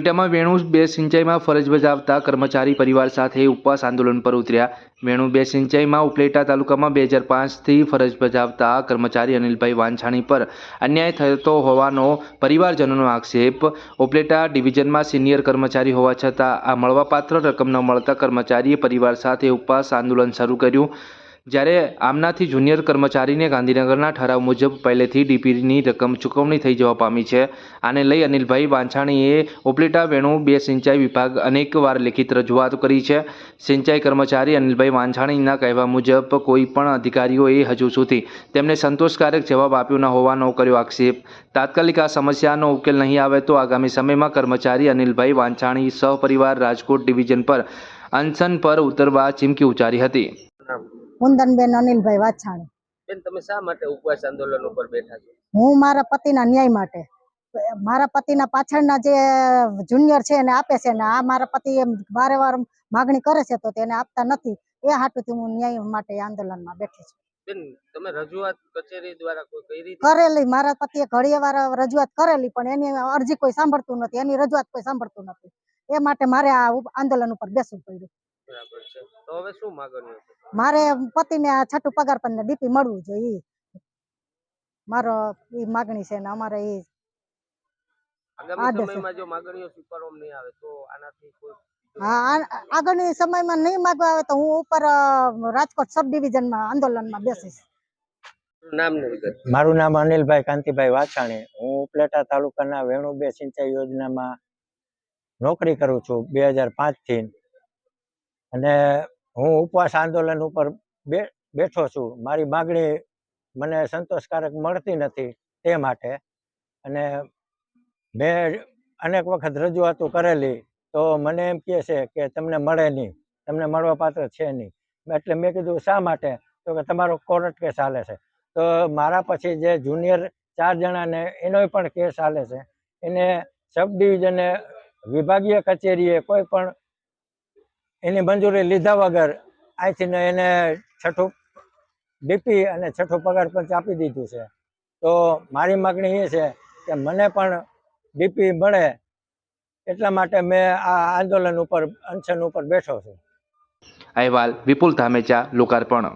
ઉપલેટામાં વેણુ બે સિંચાઈમાં ફરજ બજાવતા કર્મચારી પરિવાર સાથે ઉપવાસ આંદોલન પર ઉતર્યા. વેણુ બે સિંચાઈમાં ઉપલેટા તાલુકામાં બે હજાર પાંચથી ફરજ બજાવતા કર્મચારી અનિલભાઈ વાંછાણી પર અન્યાય થતો હોવાનો પરિવારજનોનો આક્ષેપ. ઉપલેટા ડિવિઝનમાં સિનિયર કર્મચારી હોવા છતાં આ મળવાપાત્ર રકમ ન મળતા કર્મચારીએ પરિવાર સાથે ઉપવાસ આંદોલન શરૂ કર્યું. જ્યારે આમનાથી જુનિયર કર્મચારીને ગાંધીનગરના ઠરાવ મુજબ પહેલેથી ડીપીની રકમ ચૂકવણી થઈ જવા પામી છે. આને લઈ અનિલભાઈ વાંછાણીએ ઉપલેટા, વેણુ, બે સિંચાઈ વિભાગ અનેકવાર લેખિત રજૂઆત કરી છે. સિંચાઈ કર્મચારી અનિલભાઈ વાંછાણીના કહેવા મુજબ કોઈ પણ અધિકારીઓએ હજુ સુધી તેમને સંતોષકારક જવાબ આપ્યો ન હોવાનો કર્યો આક્ષેપ. તાત્કાલિક આ સમસ્યાનો ઉકેલ નહીં આવે તો આગામી સમયમાં કર્મચારી અનિલભાઈ વાંછાણી સહપરિવાર રાજકોટ ડિવિઝન પર અનશન પર ઉતરવા ચીમકી ઉચ્ચારી હતી. કુંદનબેન અનિલભાઈ વાછાણી. બેન તમે શા માટે ઉપવાસ આંદોલન ઉપર બેઠા છો? હું મારા પતિના ન્યાય માટે. મારા પતિના પાછળના જે જુનિયર છે એને આપે છે ને આ મારા પતિ એમ વારે વાર માગણી કરે છે તો તેને આપતા નથી. એ હાટુથી હું ન્યાય માટે આંદોલનમાં બેઠી છું. બેન તમે રજૂઆત કચેરી દ્વારા કોઈ કરી કરેલી મારા પતિએ ઘડીએ વાર રજૂઆત કરેલી પણ એની અરજી કોઈ સાંભળતું નથી. એની રજૂઆત કોઈ સાંભળતું નથી. એ માટે મારે આ આંદોલન ઉપર બેસવું પડ્યું. બરાબર છે. તો હવે શું માગણીઓ છે? મારે પતિને આ છઠ્ઠું પગાર પણ ડીપી મળવું જોઈએ. ઈ. મારો ઈ માગણી છે ને અમારે ઈ આગામી. સમયમાં જો માગણીઓ સ્વીકારવામાં નહીં આવે તો આનાથી કોઈ હા આગળની સમયમાં નહીં માગવા આવે તો હું ઉપર રાજકોટ સબ ડિવિઝનમાં આંદોલનમાં બેસીશ. મારું નામ અનિલભાઈ કાંતિભાઈ વાછાણી. હું ઉપલેટા તાલુકાના વેણુબે સિંચાઈ યોજનામાં નોકરી કરું છું બે હજાર પાંચથી. અને હું ઉપવાસ આંદોલન ઉપર બેઠો છું. મારી માગણી મને સંતોષકારક મળતી નથી તે માટે. અને મેં અનેક વખત રજૂઆતો કરેલી તો મને એમ કહે છે કે તમને મળે નહીં. તમને મળવા પાત્ર છે નહીં. એટલે મેં કીધું, શા માટે? તો કે, તમારો કોર્ટ કેસ ચાલે છે. તો મારા પછી જે જુનિયર ચાર જણાને એનો પણ કેસ ચાલે છે. એને સબ ડિવિઝને વિભાગીય કચેરીએ કોઈ પણ એની મંજૂરી લીધા વગર અહીંથી એને છઠ્ઠું ડીપી અને છઠ્ઠું પગાર પંચ આપી દીધું છે. તો મારી માગણી એ છે કે મને પણ ડીપી મળે એટલા માટે મેં આ આંદોલન ઉપર, અનશન ઉપર બેઠો છું. અહેવાલ વિપુલ ધામેચા, લોકાર્પણ.